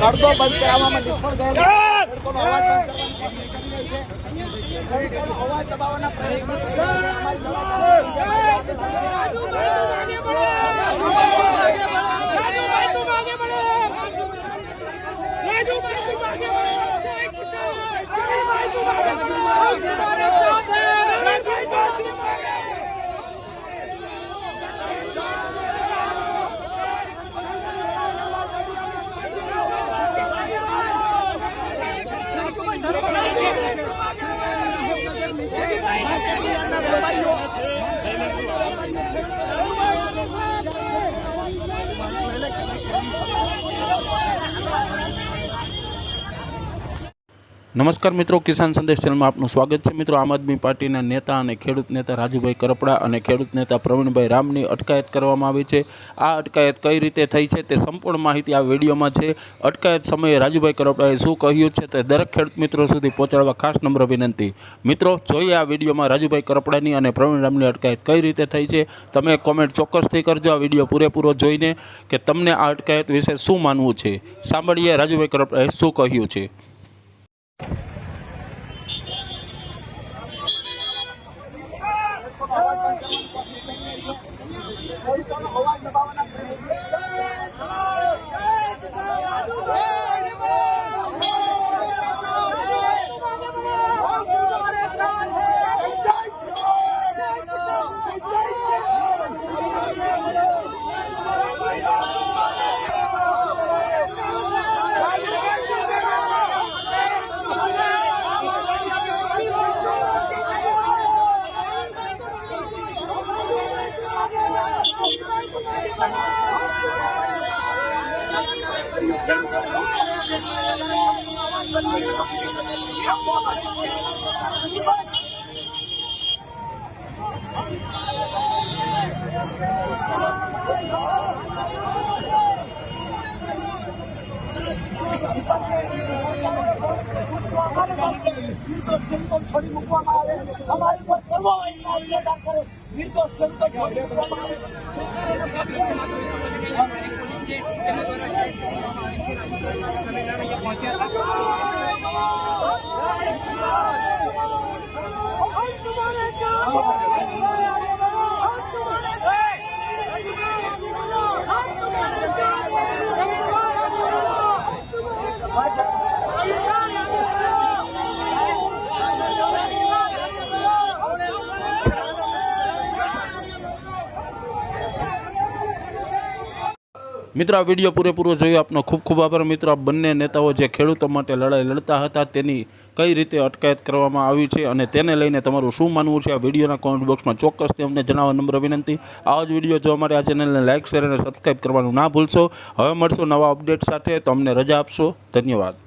પડદો બંધ કરાવવામાં નિષ્ફળ ગયેલો. અવાજ દબાવવાના પ્રયત્નો ¡Vamos! ¡Vamos! ¡Vamos! નમસ્કાર મિત્રો, કિસાન સંદેશ ચેનલમાં આપનું સ્વાગત છે. મિત્રો, આમ આદમી પાર્ટીના નેતા અને ખેડૂત નેતા રાજુભાઈ કરપડા અને ખેડૂત નેતા પ્રવીણભાઈ રામની અટકાયત કરવામાં આવી છે. આ અટકાયત કઈ રીતે થઈ છે તે સંપૂર્ણ માહિતી આ વિડીયોમાં છે. અટકાયત સમયે રાજુભાઈ કરપડાએ શું કહ્યું છે તે દરેક ખેડૂત મિત્રો સુધી પહોંચાડવા ખાસ નમ્ર વિનંતી. મિત્રો, જોઈએ આ વિડીયોમાં રાજુભાઈ કરપડાની અને પ્રવીણ રામની અટકાયત કઈ રીતે થઈ છે. તમે કોમેન્ટ ચોક્કસથી કરજો. આ વીડિયો પૂરેપૂરો જોઈને કે તમને આ અટકાયત વિશે શું માનવું છે. સાંભળીએ રાજુભાઈ કરપડાએ શું કહ્યું છે. Kalau. નિર્દોષ ખેડૂતો છોડી મૂકવામાં આવે અમારી પર કરવો હોય એનો અત્યાચાર કરે નિર્દોષ ખેડૂતો છોડી મૂકવામાં આવે से जमा द्वारा में ये पहुंचा था Thank you. મિત્રો, આ વીડિયો પૂરેપૂરો જોયો. આપનો ખૂબ ખૂબ આભાર મિત્રો. આ બંને નેતાઓ જે ખેડૂતો માટે લડાઈ લડતા હતા, તેની કઈ રીતે અટકાયત કરવામાં આવી છે અને તેને લઈને તમારું શું માનવું છે? આ વિડીયોના કોમેન્ટ બોક્સમાં ચોક્કસથી અમને જણાવવા નંબર વિનંતી. આવા જ વીડિયો જોવા માટે આ ચેનલને લાઇક શેર અને સબસ્ક્રાઈબ કરવાનું ના ભૂલશો, હવે મળશું નવા અપડેટ સાથે. તો અમને રજા આપશો. ધન્યવાદ.